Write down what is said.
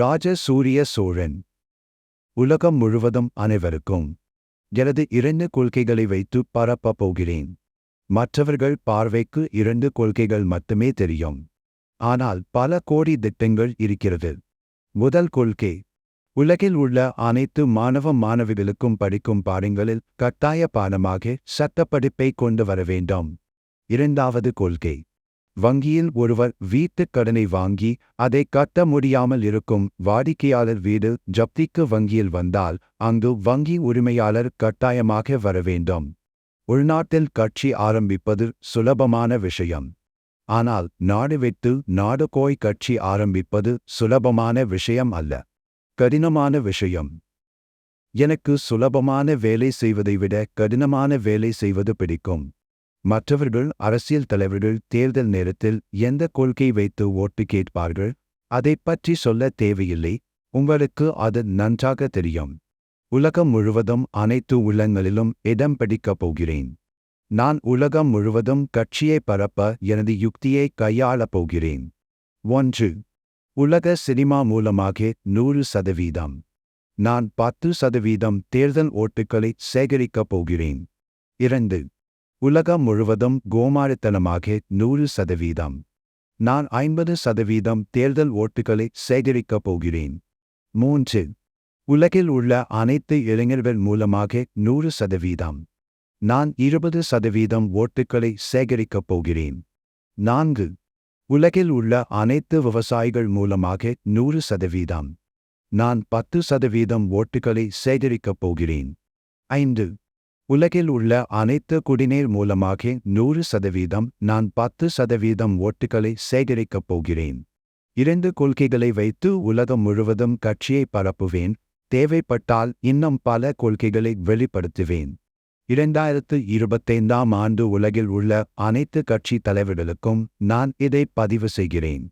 ராஜ சூரிய சோழன். உலகம் முழுவதும் அனைவருக்கும் எனது இரண்டு கொள்கைகளை வைத்து பரப்பப் போகிறேன். மற்றவர்கள் பார்வைக்கு இரண்டு கொள்கைகள் மட்டுமே தெரியும். ஆனால் பல கோடி திட்டங்கள் இருக்கிறது. முதல் கொள்கை உலகில் உள்ள அனைத்து மாணவ மாணவிகளுக்கும் படிக்கும் பாடங்களில் கட்டாய பாடமாக சட்டப்படிப்பை கொண்டு வர வேண்டும். இரண்டாவது கொள்கை வங்கியில் ஒருவர் வீட்டுக் கடனை வாங்கி அதை கட்ட முடியாமல் இருக்கும் வாடிக்கையாளர் வீடு ஜப்திக்கு வங்கியில் வந்தால் அங்கு வங்கி உரிமையாளர் கட்டாயமாக வர வேண்டும். உள்நாட்டில் கட்சி ஆரம்பிப்பது சுலபமான விஷயம். ஆனால் நாடு விட்டு நாடு கோய் கட்சி ஆரம்பிப்பது சுலபமான விஷயம் அல்ல. கடினமான விஷயம். எனக்கு சுலபமான வேலை செய்வதை விட கடினமான வேலை செய்வது பிடிக்கும். மற்றவர்கள் அரசியல் தலைவர்கள் தேர்தல் நேரத்தில் எந்த கொள்கை வைத்து ஓட்டு கேட்பார்கள் அதைப் பற்றி சொல்ல தேவையில்லை உங்களுக்கு அது நன்றாக தெரியும். உலகம் முழுவதும் அனைத்து உள்ளங்களிலும் இடம் பிடிக்கப் போகிறேன். நான் உலகம் முழுவதும் கட்சியை பரப்ப எனது யுக்தியை கையாளப் போகிறேன். ஒன்று உலக சினிமா மூலமாக நூறு சதவீதம். நான் பத்து சதவீதம் தேர்தல் ஓட்டுகளை சேகரிக்கப் போகிறேன். இரண்டு உலகம் முழுவதும் கோமாளித்தனமாக நூறு சதவீதம். நான் ஐம்பது சதவீதம் தேர்தல் ஓட்டுகளை சேகரிக்கப் போகிறேன். மூன்று. உலகில் உள்ள அனைத்து இளைஞர்கள் மூலமாக நூறு சதவீதம். நான் இருபது சதவீதம் ஓட்டுகளை சேகரிக்கப் போகிறேன். நான்கு. உலகில் உள்ள அனைத்து விவசாயிகள் மூலமாக நூறு சதவீதம். நான் பத்து சதவீதம் ஓட்டுகளை சேகரிக்கப் போகிறேன். ஐந்து. உலகில் உள்ள அனைத்து குடிநீர் மூலமாக நூறு சதவீதம் நான் பத்து சதவீதம் ஓட்டுகளை சேகரிக்கப் போகிறேன். இரண்டு கொள்கைகளை வைத்து உலகம் முழுவதும் கட்சியை பரப்புவேன் தேவைப்பட்டால் இன்னும் பல கொள்கைகளை வெளிப்படுத்துவேன். இரண்டாயிரத்து இருபத்தைந்தாம் ஆண்டு உலகில் உள்ள அனைத்து கட்சி தலைவர்களுக்கும் நான் இதை பதிவு செய்கிறேன்.